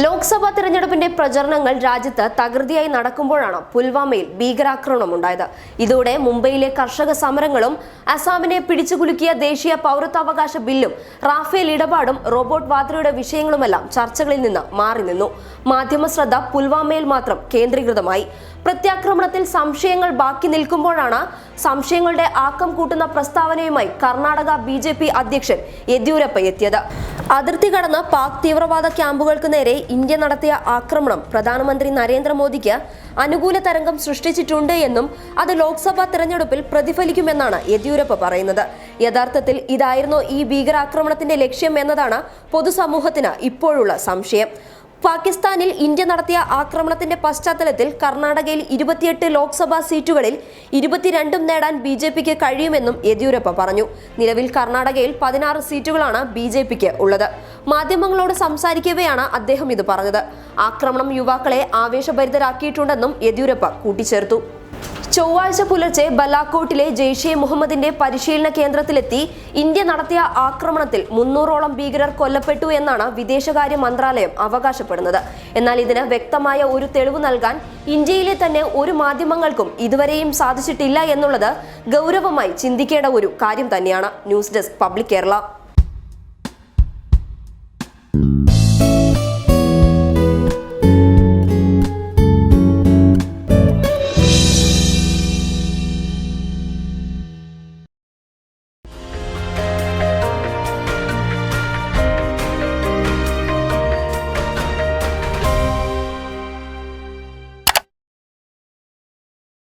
ലോക്സഭാ തെരഞ്ഞെടുപ്പിന്റെ പ്രചരണങ്ങൾ രാജ്യത്ത് തകൃതിയായി നടക്കുമ്പോഴാണ് പുൽവാമയിൽ ഭീകരാക്രമണം ഉണ്ടായത് ഇതോടെ മുംബൈയിലെ കർഷക സമരങ്ങളും അസാമിനെ പിടിച്ചുകുലുക്കിയ ദേശീയ പൗരത്വാവകാശ ബില്ലും റാഫേൽ ഇടപാടും റോബോട്ട് വാദ്രയുടെ വിഷയങ്ങളുമെല്ലാം ചർച്ചകളിൽ നിന്ന് മാറി നിന്നു. മാധ്യമ ശ്രദ്ധ പുൽവാമയിൽ മാത്രം കേന്ദ്രീകൃതമായി. പ്രത്യാക്രമണത്തിൽ സംശയങ്ങൾ ബാക്കി നിൽക്കുമ്പോഴാണ് സംശയങ്ങളുടെ ആക്കം കൂട്ടുന്ന പ്രസ്താവനയുമായി കർണാടക ബി ജെ പി അധ്യക്ഷൻ യെദ്യൂരപ്പ എത്തിയത്. അതിർത്തി കടന്ന് പാക് തീവ്രവാദ ക്യാമ്പുകൾക്ക് നേരെ ഇന്ത്യ നടത്തിയ ആക്രമണം പ്രധാനമന്ത്രി നരേന്ദ്രമോദിക്ക് അനുകൂല തരംഗം സൃഷ്ടിച്ചിട്ടുണ്ട് എന്നും അത് ലോക്സഭാ തെരഞ്ഞെടുപ്പിൽ പ്രതിഫലിക്കുമെന്നാണ് യെദ്യൂരപ്പ പറയുന്നത്. യഥാർത്ഥത്തിൽ ഇതായിരുന്നു ഈ ഭീകരാക്രമണത്തിന്റെ ലക്ഷ്യം എന്നതാണ് പൊതുസമൂഹത്തിന് ഇപ്പോഴുള്ള സംശയം. പാകിസ്ഥാനിൽ ഇന്ത്യ നടത്തിയ ആക്രമണത്തിന്റെ പശ്ചാത്തലത്തിൽ കർണാടകയിൽ ഇരുപത്തിയെട്ട് ലോക്സഭാ സീറ്റുകളിൽ ഇരുപത്തിരണ്ടും നേടാൻ ബി ജെ പിക്ക് കഴിയുമെന്നും യെദ്യൂരപ്പ പറഞ്ഞു. നിലവിൽ കർണാടകയിൽ പതിനാറ് സീറ്റുകളാണ് ബി ജെ പിക്ക് ഉള്ളത്. മാധ്യമങ്ങളോട് സംസാരിക്കവെയാണ് അദ്ദേഹം ഇത് പറഞ്ഞത്. ആക്രമണം യുവാക്കളെ ആവേശഭരിതരാക്കിയിട്ടുണ്ടെന്നും യെദ്യൂരപ്പ കൂട്ടിച്ചേർത്തു. ചൊവ്വാഴ്ച പുലർച്ചെ ബലാക്കോട്ടിലെ ജെയ്ഷെ മുഹമ്മദിന്റെ പരിശീലന കേന്ദ്രത്തിലെത്തി ഇന്ത്യ നടത്തിയ ആക്രമണത്തിൽ മുന്നൂറോളം ഭീകരർ കൊല്ലപ്പെട്ടു എന്നാണ് വിദേശകാര്യ മന്ത്രാലയം അവകാശപ്പെടുന്നത്. എന്നാൽ ഇതിന് വ്യക്തമായ ഒരു തെളിവ് നൽകാൻ ഇന്ത്യയിലെ തന്നെ ഒരു മാധ്യമങ്ങൾക്കും ഇതുവരെയും സാധിച്ചിട്ടില്ല എന്നുള്ളത് ഗൗരവമായി ചിന്തിക്കേണ്ട ഒരു കാര്യം തന്നെയാണ്. News desk public Kerala.